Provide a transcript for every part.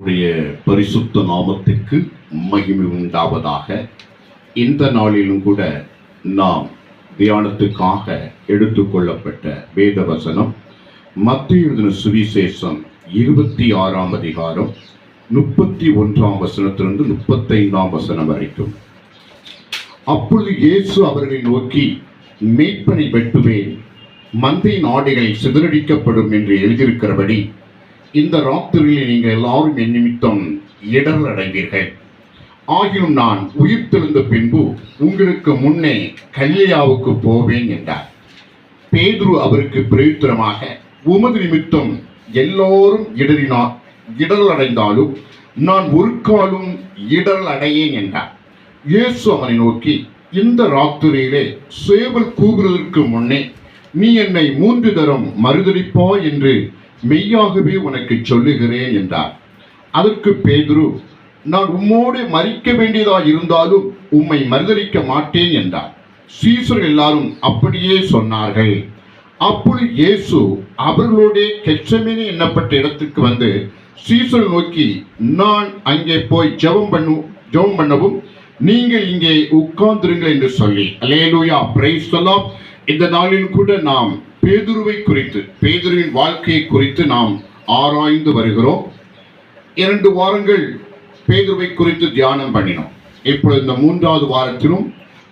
உடைய பரிசுத்த நாமத்திற்கு மகிமை உண்டாவதாக. இந்த நாளிலும் கூட நாம் தியானத்துக்காக எடுத்துக்கொள்ளப்பட்ட வேத வசனம் மத்திய எழுதின சுவிசேஷம் இருபத்தி ஆறாம் அதிகாரம் முப்பத்தி ஒன்றாம் வசனத்திலிருந்து முப்பத்தைந்தாம் வசனம் வரைக்கும். அப்பொழுது இயேசு அவர்களை நோக்கி மீட்பனை வெட்டுவேன் மந்தை நாடுகள் சிதறடிக்கப்படும் என்று எழுதியிருக்கிறபடி இந்த ராத்திரியில் நீங்கள் எல்லாரும் என் நிமித்தம் இடர் அடைவீர்கள் ஆகிலும் நான் திருந்த பின்பு உங்களுக்கு முன்னே கல்யாவுக்கு போவேன் என்றார். பேதுரு அவருக்கு பிரயுத்தரமாக உமது நிமித்தம் எல்லோரும் இடறினார் இடர் அடைந்தாலும் நான் ஒரு காலும் இடரல் அடையேன் என்றார். இயேசு அவனை நோக்கி இந்த ராத்திரியிலே சேவல் கூவுவதற்கு முன்னே நீ என்னை மூன்று தரம் மறுதளிப்பா என்று மெய்யாகவே உனக்கு சொல்லுகிறேன் என்றார். அதற்கு பேதுரு நான் உம்மோடு மறிக்க வேண்டியதாக இருந்தாலும் உம்மை மறுதளிக்க மாட்டேன் என்றார். சீசர்கள் எல்லாரும் அப்படியே சொன்னார்கள். அப்பொழுது இயேசு அவர்களோடே கெச்சமேனே எண்ணப்பட்ட இடத்துக்கு வந்து சீசர் நோக்கி நான் அங்கே போய் ஜெபம் பண்ணு ஜெபம் பண்ணவும் நீங்கள் இங்கே உட்கார்ந்துருங்கள் என்று சொல்லி அலேலூயா பிரைஸ் சொல்லாம் இந்த நாளில் கூட நாம் பேதுருவை குறித்து பேதுருவின் வாழ்க்கையை குறித்து நாம் ஆராய்ந்து வருகிறோம். இரண்டு வாரங்கள் பேதுருவை குறித்து தியானம் பண்ணினோம். இப்பொழுது இந்த மூன்றாவது வாரத்திலும்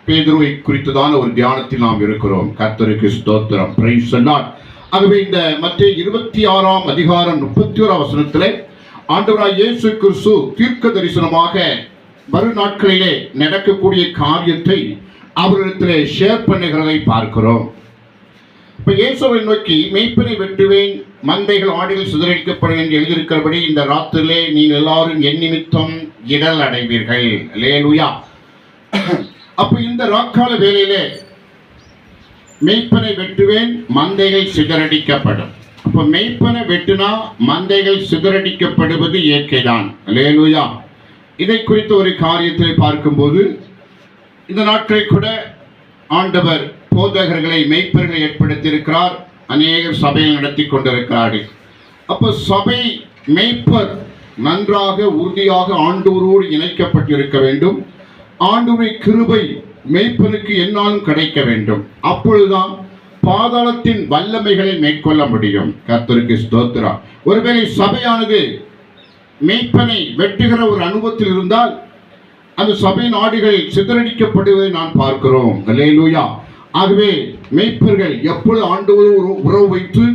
பேதுருவை குறித்ததான ஒரு தியானத்தில் நாம் இருக்கிறோம். கர்த்தருக்கு ஸ்தோத்திரம். பிரைஸ் ஆகவே இந்த மற்ற இருபத்தி ஆறாம் அதிகாரம் முப்பத்தி ஓராம் வசனத்திலே ஆண்டவராய் இயேசு கிறிஸ்து தீர்க்க தரிசனமாக வரும் நாட்களிலே நடக்கக்கூடிய காரியத்தை அவரிடத்திலே ஷேர் பண்ணுகிறதை பார்க்கிறோம். இப்போ இயேசுவை நோக்கி மெய்ப்பனை வெட்டுவேன் மந்தைகள் ஆடிகள் சிதறடிக்கப்படும் என்று எழுதியிருக்கிறபடி இந்த ராத்திரிலே நீங்கள் எல்லாரும் என் நிமித்தம் இடல் அடைவீர்கள். லேலுயா அப்போ இந்த ராக்கால வேலையிலே மெய்ப்பனை வெட்டுவேன் மந்தைகள் சிதறடிக்கப்படும். அப்ப மெய்ப்பனை வெட்டுனா மந்தைகள் சிதறடிக்கப்படுவது இயற்கைதான். லேலுயா இதை குறித்த ஒரு காரியத்தை பார்க்கும்போது இந்த நாட்களில் கூட ஆண்டவர் போதகர்களை மெய்ப்பர்களை ஏற்படுத்தியிருக்கிறார். அநேகர் சபையில் நடத்தி கொண்டிருக்கிறார்கள். அப்போ சபை மெய்ப்பர் நன்றாக உறுதியாக ஆண்டோரோடு இணைக்கப்பட்டிருக்க வேண்டும். ஆண்டவரை கிருபை மெய்ப்பனுக்கு என்னாலும் கிடைக்க வேண்டும். அப்பொழுதுதான் பாதாளத்தின் வல்லமைகளை மேற்கொள்ள முடியும். கர்த்தருக்கு ஸ்தோத்ரா ஒருவேளை சபையானது மெய்ப்பனை வெட்டுகிற ஒரு அனுபவத்தில் இருந்தால் அந்த சபை நாடுகள் சிதறடிக்கப்படுவதை நான் பார்க்கிறோம். லேலூயா ஆகவே மெய்ப்பர்கள் எப்பொழுது ஆண்டவரோடு ஒரு உறவு வைத்து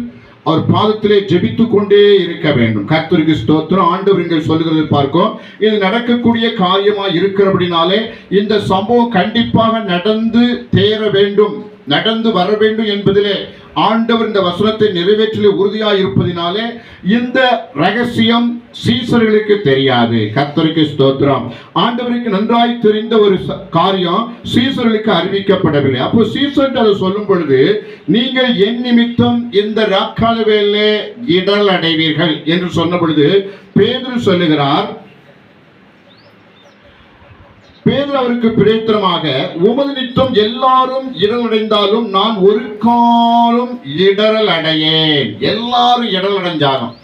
அவர் பாதத்திலே ஜெபித்து கொண்டே இருக்க வேண்டும். கர்த்தருக்கு ஸ்தோத்திரம். ஆண்டவர் எங்கள் சொல்லுகிறது பார்க்கும் இது நடக்கக்கூடிய காரியமா இருக்கிறபடினாலே இந்த சம்பவம் கண்டிப்பாக நடந்து தேர வேண்டும். நடந்து வர வேண்டும் என்பதிலே ஆண்டவர் இந்த வசனத்தை நிறைவேற்றிலே உறுதியாக இருப்பதினாலே இந்த ரகசியம் சீசர்களுக்கு தெரியாது. கத்தருக்கு ஸ்தோத்திரம். ஆண்டவருக்கு நன்றாய் தெரிந்த ஒரு ச- காரியம் சீசர்களுக்கு அறிவிக்கப்படவில்லை. அப்போ சீசர் அதை சொல்லும் பொழுது நீங்கள் என் நிமித்தம் இந்த ராக்கால வேலை இடல் அடைவீர்கள் என்று சொன்ன பொழுது பேதர் சொல்லுகிறார் பேதர் அவருக்கு பிரேத்திரமாக உமது நித்தம் எல்லாரும் இடல் அடைந்தாலும் நான் ஒரு காலம் இடரல் அடையேன். எல்லாரும் இடல் அடைஞ்சாலும்.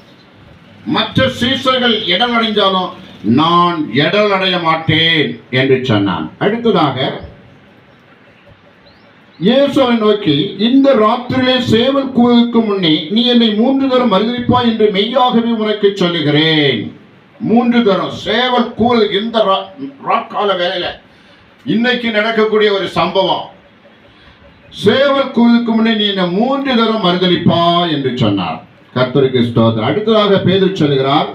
மற்ற சீசர்கள் இடல் அடைஞ்சாலும் நான் இடல் அடைய மாட்டேன் என்று சொன்னான். அடுத்ததாக இயேசுவை நோக்கி இந்த ராத்திரியிலே சேவல் கூவுக்கு முன்னே நீ என்னை மூன்று தரம் அறிவிப்பாய் என்று மெய்யாகவே உனக்கு சொல்லுகிறேன். மூன்று தரம் சேவல் கூவல் இந்த ரா- ராக்கால வேலையில இன்னைக்கு நடக்கக்கூடிய ஒரு சம்பவம். சேவல் கூவுக்கு முன்னே நீ என்னை மூன்று தரம் மறுதளிப்பா என்று சொன்னார். கர்த்தருக்கு ஸ்தோத்திரம். அடுத்ததாக பேதர் சொல்லுகிறார்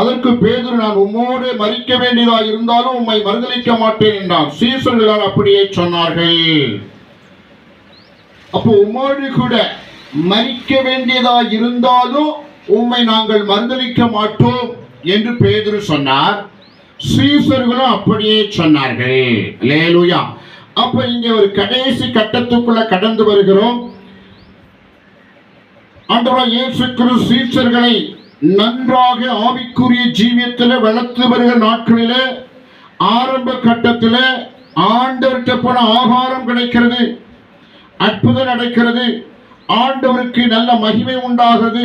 அதற்கு பேதர் நான் உம்மோடு மறிக்க வேண்டியதாக இருந்தாலும் உம்மை மறுதளிக்க மாட்டேன் என்றான். சீசர்களால் அப்படியே சொன்னார்கள். அப்போ உம்மோடு கூட மறிக்க வேண்டியதா இருந்தாலும் உம்மை நாங்கள் மறுதளிக்க மாட்டோம் என்று பேதர் சொன்னார். சீசர்களும் அப்படியே சொன்னார்கள். லேலுயா அப்ப இங்க ஒரு கடைசி கட்டத்துக்குள்ள கடந்து வருகிறோம். ஆண்டவராய் இயேசு கிறிஸ்து சீசர்களை நன்றாக ஆவிக்குரிய ஜீவியத்தில் வளர்த்து வருகிற நாட்களில ஆரம்ப கட்டத்தில் ஆண்டவர்கிட்ட போன ஆகாரம் கிடைக்கிறது அற்புதம் நடக்கிறது ஆண்டவருக்கு நல்ல மகிமை உண்டாகிறது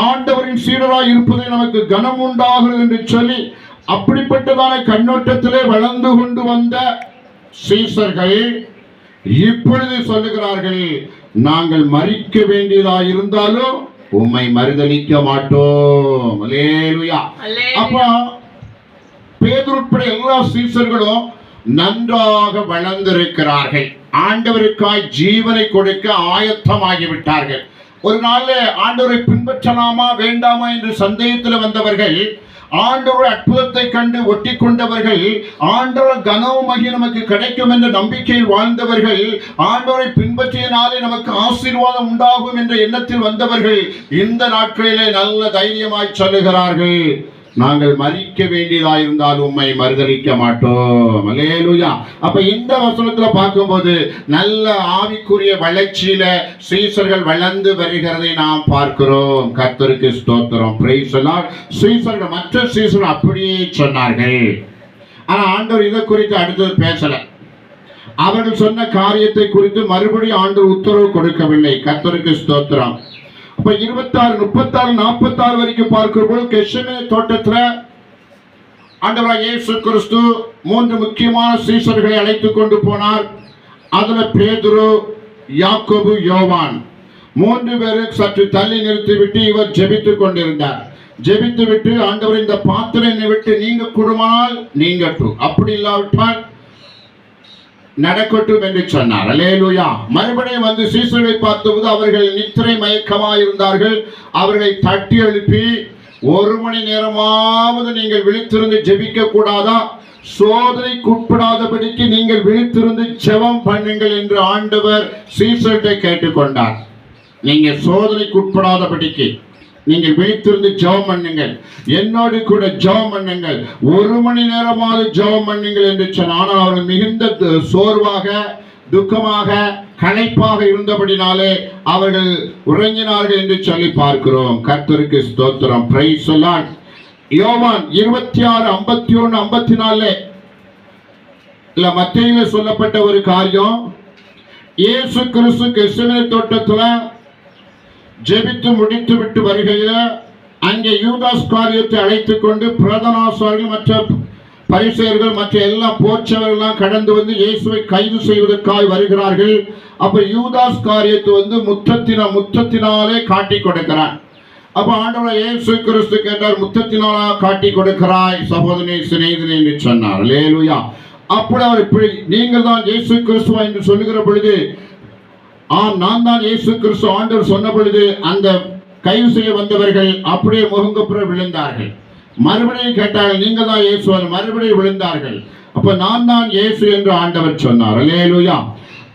ஆண்டவரின் சீடராய் இருப்பதை நமக்கு கனம் உண்டாகிறது என்று சொல்லி அப்படிப்பட்டதான கண்ணோட்டத்திலே வளர்ந்து கொண்டு வந்த சீசர்கள் இப்பொழுது சொல்லுகிறார்கள் நாங்கள் மறிக்க வேண்டியதா இருந்தாலும் உம்மை மறுதலிக்க மாட்டோம். அப்ப பேதுரு உட்பட எல்லா சீசர்களும் நன்றாக வளர்ந்திருக்கிறார்கள். ஆண்டவருக்காய் ஜீவனை கொடுக்க ஆயத்தமாகி விட்டார்கள். ஒரு நாள்ல ஆண்டவரை பின்பற்றலாமா வேண்டாமா என்று சந்தேகத்தில் வந்தவர்கள் ஆண்டவர் அற்புதத்தை கண்டு ஒட்டி கொண்டவர்கள் ஆண்டவர் கனவு நமக்கு கிடைக்கும் என்ற நம்பிக்கையில் வாழ்ந்தவர்கள் ஆண்டவரை பின்பற்றியனாலே நமக்கு ஆசீர்வாதம் உண்டாகும் என்ற எண்ணத்தில் வந்தவர்கள் இந்த நாட்களிலே நல்ல தைரியமாய் சொல்லுகிறார்கள். நாங்கள் மறிக்க வேண்டியதா இருந்தால் உண்மை மறுதளிக்க மாட்டோம். அல்லேலூயா. அப்ப இந்த வசனத்துல பார்க்கும்போது நல்ல ஆவிக்குரிய வளர்ச்சியில சீசர்கள் வளர்ந்து வருகிறதை நாம் பார்க்கிறோம். கர்த்தருக்கு ஸ்தோத்திரம். பிரைஸ் சீசர்கள் மற்ற சீசர்கள் அப்படியே சொன்னார்கள். ஆனா ஆண்டவர் இதை குறித்து அடுத்தது பேசல. அவர்கள் சொன்ன காரியத்தை குறித்து மறுபடியும் ஆண்டு உத்தரவு கொடுக்கவில்லை. கர்த்தருக்கு ஸ்தோத்திரம். அப்ப இருபத்தாறு முப்பத்தாறு நாற்பத்தாறு வரைக்கும் பார்க்கும்போது கெஷமே தோட்டத்துல ஆண்டவராக இயேசு கிறிஸ்து மூன்று முக்கியமான சீசர்களை அழைத்து கொண்டு போனார். அதுல பேதுரு யாக்கோபு யோவான். மூன்று பேரும் சற்று தள்ளி நிறுத்திவிட்டு இவர் ஜெபித்துக் கொண்டிருந்தார். ஜெபித்து விட்டு ஆண்டவர் இந்த பாத்திரம் விட்டு நீங்க குடுமானால் நீங்கட்டும் அப்படி இல்லாவிட்டால் நடக்கட்டும் என்று சொன்னார். அலேலுயா மறுபடியும் வந்து சீசர்களை பார்த்தபோது அவர்கள் நித்திரை மயக்கமாக இருந்தார்கள் அவர்களை தட்டி எழுப்பி ஒரு மணி நேரமாவது நீங்கள் விழித்திருந்து ஜெபிக்க கூடாதா சோதனைக்குட்படாதபடிக்கு நீங்கள் விழித்திருந்து ஜெபம் பண்ணுங்கள் என்று ஆண்டவர் சீசர்கிட்ட கேட்டுக்கொண்டார். நீங்க சோதனைக்குட்படாதபடிக்கு. நீங்கள் வீட்டிலிருந்து ஜெபம் பண்ணுங்கள். என்னோடு கூட ஜெபம் பண்ணுங்கள். ஒரு மணி நேரமாவது ஜெபம் பண்ணுங்கள் என்று சொன்ன ஆனால் அவர்கள் மிகுந்த சோர்வாக துக்கமாக களைப்பாக இருந்தபடினாலே அவர்கள் உறங்கினார்கள் என்று சொல்லி பார்க்கிறோம். கர்த்தருக்கு ஸ்தோத்திரம். பிரைஸ் சொல்லான் யோவான் இருபத்தி ஆறு ஐம்பத்தி ஒன்று ஐம்பத்தி நாலு இல்ல மத்தியில சொல்லப்பட்ட ஒரு காரியம். இயேசு கிறிஸ்து கிறிஸ்துவின் தோட்டத்துல ஜெபித்து முடித்து விட்டு வருகையில் அங்கே யூதாஸ் காரியத்தை அழைத்து கொண்டு பிரதனாசாரிகள் மற்ற பரிசெயர்கள் மற்ற எல்லா போற்றவர்கள்லாம் கடந்து வந்து இயேசுவை கைது செய்வதற்காக வருகிறார்கள். அப்போ யூதாஸ் காரியத்தை வந்து முத்தத்தின முத்தத்தினாலே காட்டி கொடுக்கிறான். அப்போ ஆண்டவர் இயேசு கிறிஸ்து கேட்டார் முத்தத்தினாலா காட்டி கொடுக்கிறாய் சகோதரி சிநேகிதனே என்று சொன்னார். லேலுயா அப்படி அவர் இப்படி நீங்கள் தான் இயேசு கிறிஸ்துவா என்று சொல்லுகிற பொழுது ஆம் நான் தான் இயேசு கிறிஸ்து. ஆண்டவர் சொன்ன பொழுது அந்த கைது செய்ய வந்தவர்கள் அப்படியே முகங்குப்புற விழுந்தார்கள். மறுபடியும் கேட்டார்கள் நீங்கள் தான் இயேசு மறுபடியும் விழுந்தார்கள். அப்ப நான் தான் இயேசு என்று ஆண்டவர் சொன்னார். அல்லேலூயா.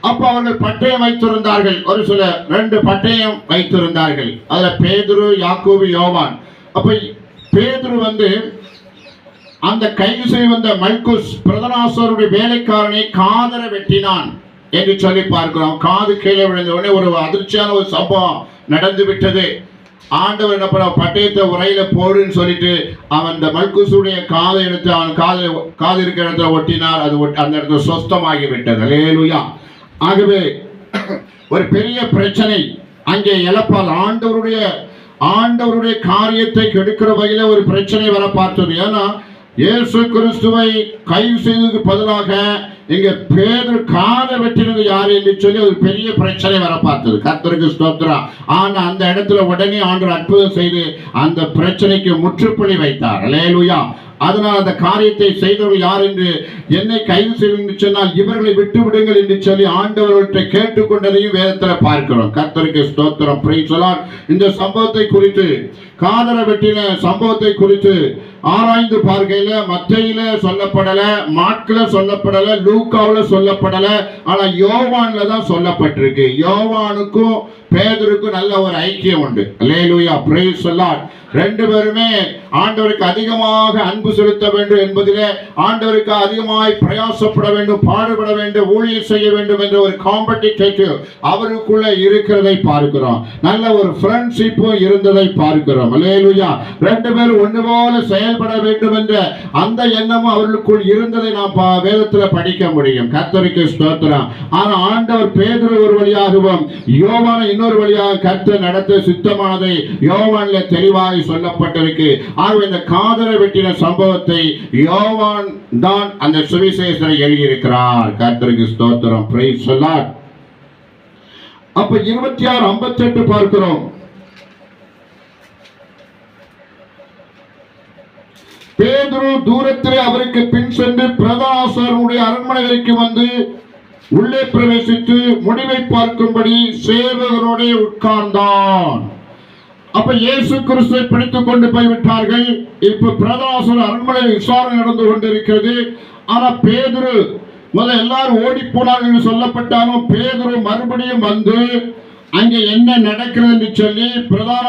அப்ப அவர்கள் பட்டயம் வைத்திருந்தார்கள். ஒரு சில ரெண்டு பட்டயம் வைத்திருந்தார்கள். அதுல பேதுரு யாக்கோபு யோவான். அப்ப பேதுரு வந்து அந்த கைது செய்ய வந்த மல்குஸ் பிரதனாசருடைய வேலைக்காரனை காதர வெட்டினான். என்று சொல்லி பார்க்கிறோம். காது கீழே விழுந்த உடனே ஒரு அதிர்ச்சியான ஒரு சம்பவம் நடந்து விட்டது. ஆண்டவர் என்ன பண்ண பட்டயத்தை உரையில போடுன்னு சொல்லிட்டு அவன் அந்த மல்குசுடைய காதை எடுத்து அவன் காது காது இருக்கிற இடத்துல ஒட்டினார். அது அந்த இடத்துல சொஸ்தமாகி விட்டது. லேலுயா ஆகவே ஒரு பெரிய பிரச்சனை. அங்கே எழப்பால் ஆண்டவருடைய ஆண்டவருடைய காரியத்தை கெடுக்கிற வகையில ஒரு பிரச்சனை வர பார்த்தது. ஏன்னா இயேசு கிறிஸ்துவை கைது செய்ததுக்கு பதிலாக இங்க பேதர் காத வெட்டினது யாரு என்று சொல்லி ஒரு பெரிய பிரச்சனை வர பார்த்தது. கர்த்தருக்கு ஸ்தோத்திரம் ஆனா அந்த இடத்துல உடனே ஆண்டு அற்புதம் செய்து அந்த பிரச்சனைக்கு முற்றுப்புள்ளி வைத்தார். அல்லேலூயா அதனால் அந்த காரியத்தை செய்தவர்கள் யார் என்று என்னை கைது செய்யும் சொன்னால் இவர்களை விட்டு விடுங்கள் என்று சொல்லி ஆண்டவர்கள்ட்ட கேட்டுக்கொண்டதையும் வேதத்தில் பார்க்கிறோம். கர்த்தருக்கு ஸ்தோத்திரம். பிரைசலார் இந்த சம்பவத்தை குறித்து காதல வெட்டின சம்பவத்தை குறித்து ஆராய்ந்து பார்க்கையில மத்தையில சொல்லப்படல மாட்கள சொல்லப்படல லூக்காவில் சொல்லப்படல ஆனா யோவான்ல தான் சொல்லப்பட்டிருக்கு. யோவானுக்கும் பேதருக்கு நல்ல ஒரு ஐக்கியம் உண்டு. லேலூயா பிரைஸ் சொல்லார் ரெண்டு பேருமே ஆண்டவருக்கு அதிகமாக அன்பு செலுத்த வேண்டும் என்பதிலே ஆண்டவருக்கு அதிகமாய் பிரயாசப்பட வேண்டும் பாடுபட வேண்டும் ஊழியர் செய்ய வேண்டும் என்ற ஒரு காம்படிட்டேட்டிவ் அவருக்குள்ள இருக்கிறதை பார்க்கிறோம். நல்ல ஒரு ஃப்ரெண்ட்ஷிப்பும் இருந்ததை பார்க்கிறோம். லேலூயா ரெண்டு பேரும் ஒன்று போல செயல்பட வேண்டும் என்ற அந்த எண்ணமும் அவர்களுக்குள் இருந்ததை நாம் பா- வேதத்துல படிக்க முடியும். கத்தரிக்கு ஸ்தோத்திரம். ஆனா ஆண்டவர் பேதர் ஒரு வழியாகவும் யோவான இன்னொரு வழியாக கர்த்தர் நடத்த சித்தமானதை யோவான்ல தெளிவாய் சொல்லப்பட்டிருக்கு. ஆகவே இந்த காதலை வெட்டின சம்பவத்தை யோவான் தான் அந்த சுவிசேஷரை எழுதியிருக்கிறார். கர்த்தருக்கு ஸ்தோத்திரம். பிரைஸ் சொல்லார் அப்ப இருபத்தி ஆறு ஐம்பத்தி எட்டு பார்க்கிறோம். பேதுரு தூரத்திலே அவருக்கு பின் சென்று பிரதாசருடைய அரண்மனைகளுக்கு வந்து உள்ளே பிரவேசித்து முடிவை பார்க்கும்படி சேவகரோட உட்கார்ந்தான். அப்ப இயேசு கிறிஸ்துவை பிடித்துக் கொண்டு போய்விட்டார்கள். இப்ப பிரதாசர் அரண்மனை விசாரணை நடந்து கொண்டிருக்கிறது. ஆனா பேதுரு முதல்ல எல்லாரும் ஓடி போனார்கள் என்று சொல்லப்பட்டாலும் பேதுரு மறுபடியும் வந்து அங்கே என்ன நடக்கிறது என்று சொல்லி பிரதான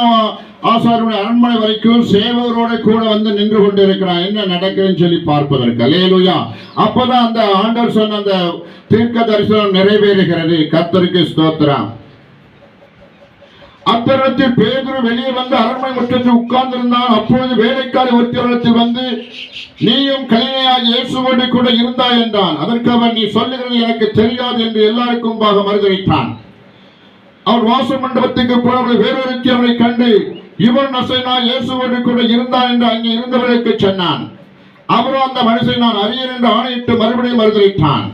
ஆசாருடைய அரண்மனை வரைக்கும் சேவகரோட கூட வந்து நின்று கொண்டிருக்கிறான் என்ன நடக்குதுன்னு சொல்லி பார்ப்பதற்கு. அலேலுயா அப்பதான் அந்த ஆண்டவர் சொன்ன அந்த தீர்க்க தரிசனம் நிறைவேறுகிறது. கர்த்தருக்கு ஸ்தோத்திரம். அத்தருணத்தில் பேதுரு வெளியே வந்து அரண்மனை முற்றத்தில் உட்கார்ந்திருந்தான். அப்பொழுது வேலைக்காரி ஒருத்தரிடத்தில் வந்து நீயும் கலினையாக இயேசுவோடு கூட இருந்தாய் என்றான். அதற்கு அவன் நீ சொல்லுகிறது எனக்கு தெரியாது என்று எல்லாருக்கும் பாக மறுதளித்தான் அவன் வாச மண்டபத்துக்கு போனவர்கள் வேறொருத்தி அவனை கண்டு இவன் நசைனா இயேசுவோடு கூட இருந்தான் என்று அங்கே இருந்தவர்களுக்கு சொன்னான். அவரும் அந்த மனுஷனை நான் அறியேன் என்று ஆணையிட்டு மறுபடியும் மறுதளித்தான்.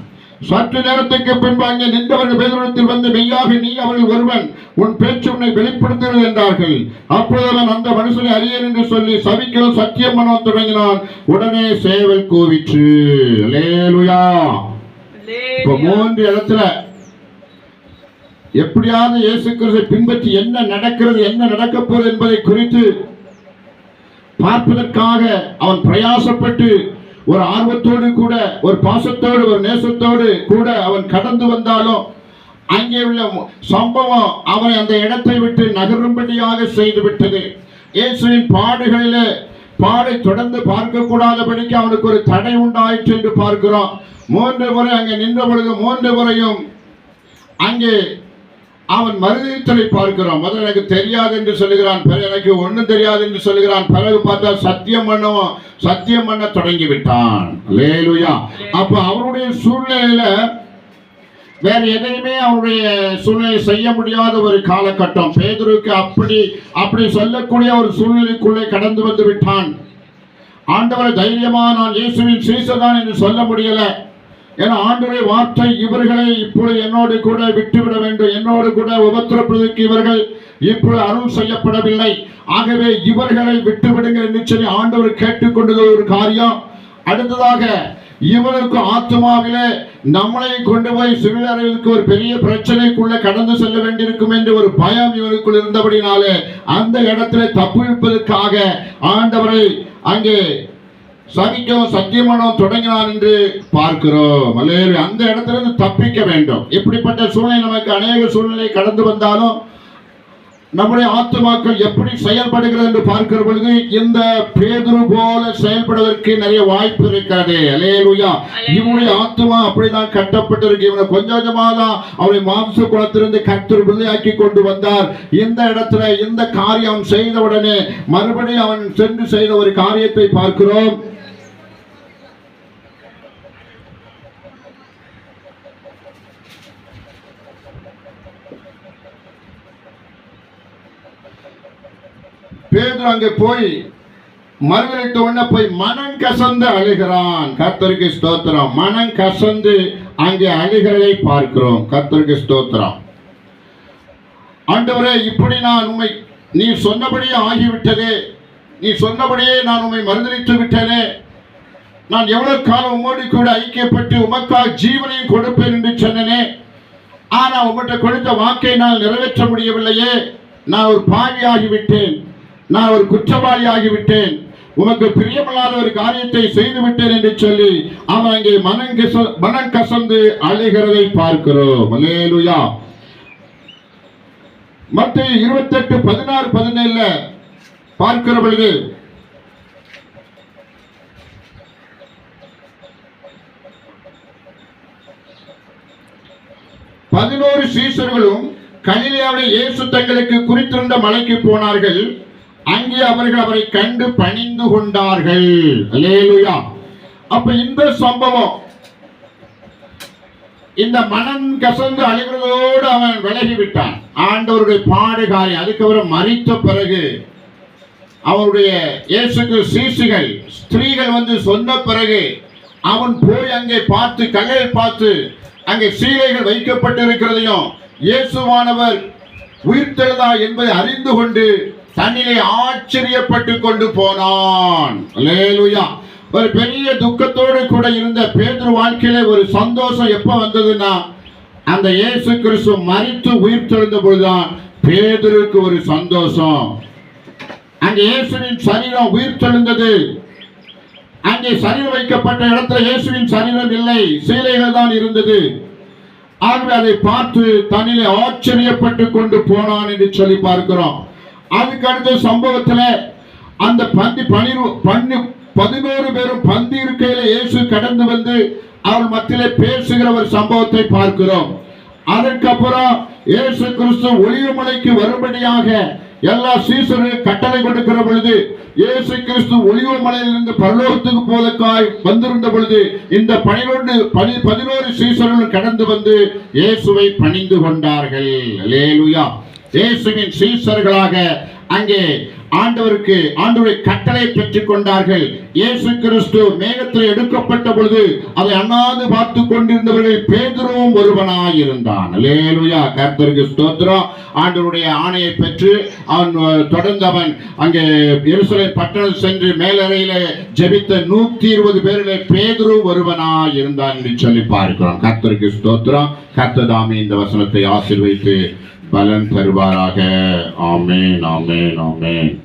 சற்று நேரத்துக்கு பின்பு அங்கே நின்றவர்கள் பேதத்தில் வந்து மெய்யாக நீ அவர்கள் ஒருவன் உன் பேச்சு உன்னை வெளிப்படுத்துகிறது என்றார்கள். அப்பொழுது அவன் அந்த மனுஷனை அறியேன் என்று சொல்லி சபிக்கவும் சத்தியம் பண்ண தொடங்கினான். உடனே சேவல் கூவிற்று. லேலுயா இப்ப மூன்று இடத்துல எப்படியாவது இயேசு கிறிஸ்தை பின்பற்றி என்ன நடக்கிறது என்ன நடக்க போகிறது என்பதை குறித்து பார்ப்பதற்காக அவன் பிரயாசப்பட்டு ஒரு ஆர்வத்தோடு கூட ஒரு பாசத்தோடு ஒரு நேசத்தோடு கூட அவன் கடந்து வந்தாலும் அங்கே உள்ள சம்பவம் அவனை அந்த இடத்தை விட்டு நகரும்படியாக செய்துவிட்டது இயேசுவின் பாடுகளில் பாடை தொடர்ந்து பார்க்கக்கூடாதபடிக்கு அவனுக்கு ஒரு தடை உண்டாயிற்று என்று பார்க்கிறோம். மூன்று முறை அங்கே நின்ற பொழுது மூன்று முறையும் அங்கே அவன் மறுதளித்தலை பார்க்கிறோம் முதல்ல எனக்கு தெரியாது என்று சொல்லுகிறான். பிறகு எனக்கு ஒன்றும் தெரியாது என்று சொல்லுகிறான். பிறகு பார்த்தா சத்தியம் பண்ணவும் சத்தியம் பண்ண தொடங்கி விட்டான் லேலுயா அப்ப அவருடைய சூழ்நிலையில வேற எதையுமே அவருடைய சூழ்நிலை செய்ய முடியாத ஒரு காலகட்டம். பேதருக்கு அப்படி அப்படி சொல்லக்கூடிய ஒரு சூழ்நிலைக்குள்ளே கடந்து வந்து விட்டான். ஆண்டவரை தைரியமா நான் இயேசுவின் சீசதான் என்று சொல்ல முடியல. ஏன்னா ஆண்டரை வார்த்தை இவர்களை இப்பொழுது என்னோடு கூட விட்டுவிட வேண்டும். என்னோடு கூட உபத்திரப்படுவதற்கு இவர்கள் இப்பொழுது அருள் செய்யப்படவில்லை. ஆகவே இவர்களை விட்டுவிடுங்க என்று சொல்லி ஆண்டவர் கேட்டுக்கொண்டது ஒரு காரியம். அடுத்ததாக இவனுக்கு ஆத்மாவிலே நம்மளை கொண்டு போய் சிவிலறைவதற்கு ஒரு பெரிய பிரச்சனைக்குள்ள கடந்து செல்ல வேண்டியிருக்கும் என்று ஒரு பயம் இவனுக்குள் இருந்தபடினாலே அந்த இடத்துல தப்புவிப்பதற்காக ஆண்டவரை அங்கே சகிக்கவும் சத்தியமானவும் தொடங்கினான் என்று பார்க்கிறோம். அல்லேலூயா. அந்த இடத்துல இருந்து தப்பிக்க வேண்டும். இப்படிப்பட்ட சூழ்நிலை நமக்கு அநேக சூழ்நிலை கடந்து வந்தாலும் நம்முடைய ஆத்துமாக்கள் எப்படி செயல்படுகிறது என்று பார்க்கிற பொழுது இந்த பேதுரு போல செயல்படுவதற்கு நிறைய வாய்ப்பு இருக்கிறது அலேலுயா இவனுடைய ஆத்துமா அப்படிதான் கட்டப்பட்டிருக்கு. இவனை கொஞ்சம் கொஞ்சமா தான் அவனை மாம்ச குலத்திலிருந்து கத்தர் விதையாக்கி கொண்டு வந்தார். இந்த இடத்துல இந்த காரியம் செய்த உடனே மறுபடியும் அவன் சென்று செய்த ஒரு காரியத்தை பார்க்கிறோம். பேதுரு அங்கே போய் மறுதளித்த உடனே போய் மனம் கசந்து அழுகிறான். கத்தருக்கு ஸ்தோத்திரம். மனம் கசந்து அங்கே அழுகிறதை பார்க்கிறோம். கத்தருக்கு ஸ்தோத்திரம். ஆண்டவரே இப்படி நான் உண்மை நீ சொன்னபடியே ஆகிவிட்டதே. நீ சொன்னபடியே நான் உண்மை மறுதளித்து விட்டேனே. நான் எவ்வளவு காலம் உம்மோடு கூட ஐக்கியப்பட்டு உமக்காக ஜீவனையும் கொடுப்பேன் என்று சொன்னனே. ஆனால் உங்கள்கிட்ட கொடுத்த வாக்கை நான் நிறைவேற்ற முடியவில்லையே. நான் ஒரு பாவி ஆகிவிட்டேன் நான் ஒரு குற்றவாளி ஆகிவிட்டேன் உமக்கு பிரியமில்லாத ஒரு காரியத்தை செய்து விட்டேன் என்று சொல்லி அவன் அங்கே மனம் மனம் கசந்து அழுகிறதை பார்க்கிறோம். அல்லேலூயா. மற்ற இருபத்தெட்டு பதினாறு பதினேழுல பார்க்கிற பொழுது பதினோரு சீசர்களும் கலிலியாவுடைய இயேசு தங்களுக்கு குறித்திருந்த மலைக்கு போனார்கள். அங்கே அவர்கள் அவரை கண்டு பணிந்து கொண்டார்கள். லேலுயா அப்ப இந்த சம்பவம் இந்த மனம் கசந்து அழிகிறதோடு அவன் விலகி விட்டான் ஆண்டவருடைய பாடுகாரி அதுக்கப்புறம் மறித்த பிறகு அவருடைய இயேசுக்கு சீசுகள் ஸ்திரீகள் வந்து சொன்ன பிறகு அவன் போய் அங்கே பார்த்து கல்லை பார்த்து அங்கே சீலைகள் வைக்கப்பட்டிருக்கிறதையும் இயேசுவானவர் உயிர்த்தெழுதா என்பதை அறிந்து கொண்டு தன்னிலே ஆச்சரியப்பட்டு கொண்டு போனான். ஒரு பெரிய துக்கத்தோடு கூட இருந்த பேதர் வாழ்க்கையில ஒரு சந்தோஷம் எப்ப வந்ததுன்னா அந்த இயேசு கிறிஸ்து மறித்து உயிர்த்தெழுந்த பொழுதுதான் பேதுருக்கு ஒரு சந்தோஷம். அங்கே இயேசுவின் சரீரம் உயிர் தெழுந்தது. அங்கே சரீரம் வைக்கப்பட்ட இடத்துல இயேசுவின் சரீரம் இல்லை சீலைகள் தான் இருந்தது. ஆகவே அதை பார்த்து தன்னிலே ஆச்சரியப்பட்டு கொண்டு போனான் என்று சொல்லி பார்க்கிறோம். அதுக்கு அடுத்த சம்பவத்துல அந்த பந்தி பனிரு பண்ணு பதினோரு பேரும் பந்தி இருக்கையில இயேசு கடந்து வந்து அவர் மத்தியிலே பேசுகிற ஒரு சம்பவத்தை பார்க்கிறோம். அதற்கப்புறம் இயேசு கிறிஸ்து ஒளிவுமலைக்கு வரும்படியாக எல்லா சீசரும் கட்டளை கொடுக்கிற பொழுது இயேசு கிறிஸ்து ஒளிவுமலையிலிருந்து பரலோகத்துக்கு போதற்காய் வந்திருந்த பொழுது இந்த பனிரெண்டு பனி பதினோரு சீசர்கள் கடந்து வந்து இயேசுவை பணிந்து கொண்டார்கள். லேலுயா இயேசுவின் சீசர்களாக அங்கே ஆண்டவருக்கு ஆண்டவருடைய கட்டளை பெற்றுக் கொண்டார்கள். இயேசு கிறிஸ்து மேகத்தில் எடுக்கப்பட்ட பொழுது அதை அண்ணாது பார்த்து கொண்டிருந்தவர்கள் பேதுருவும் ஒருவனாய் இருந்தான் லேலுயா கர்த்தருக்கு ஸ்தோத்திரம். ஆண்டவருடைய ஆணையை பெற்று அவன் தொடர்ந்தவன் தொடர்ந்து அவன் அங்கே எருசலை பட்டணம் சென்று மேலறையில ஜெபித்த நூத்தி இருபது பேரிலே பேதுரு ஒருவனாய் இருந்தான் என்று சொல்லி பார்க்கிறோம். கர்த்தருக்கு ஸ்தோத்திரம். கர்த்ததாமி இந்த வசனத்தை ஆசிர்வைத்து પાલન કરવારા કે આમેન આમેન આમેન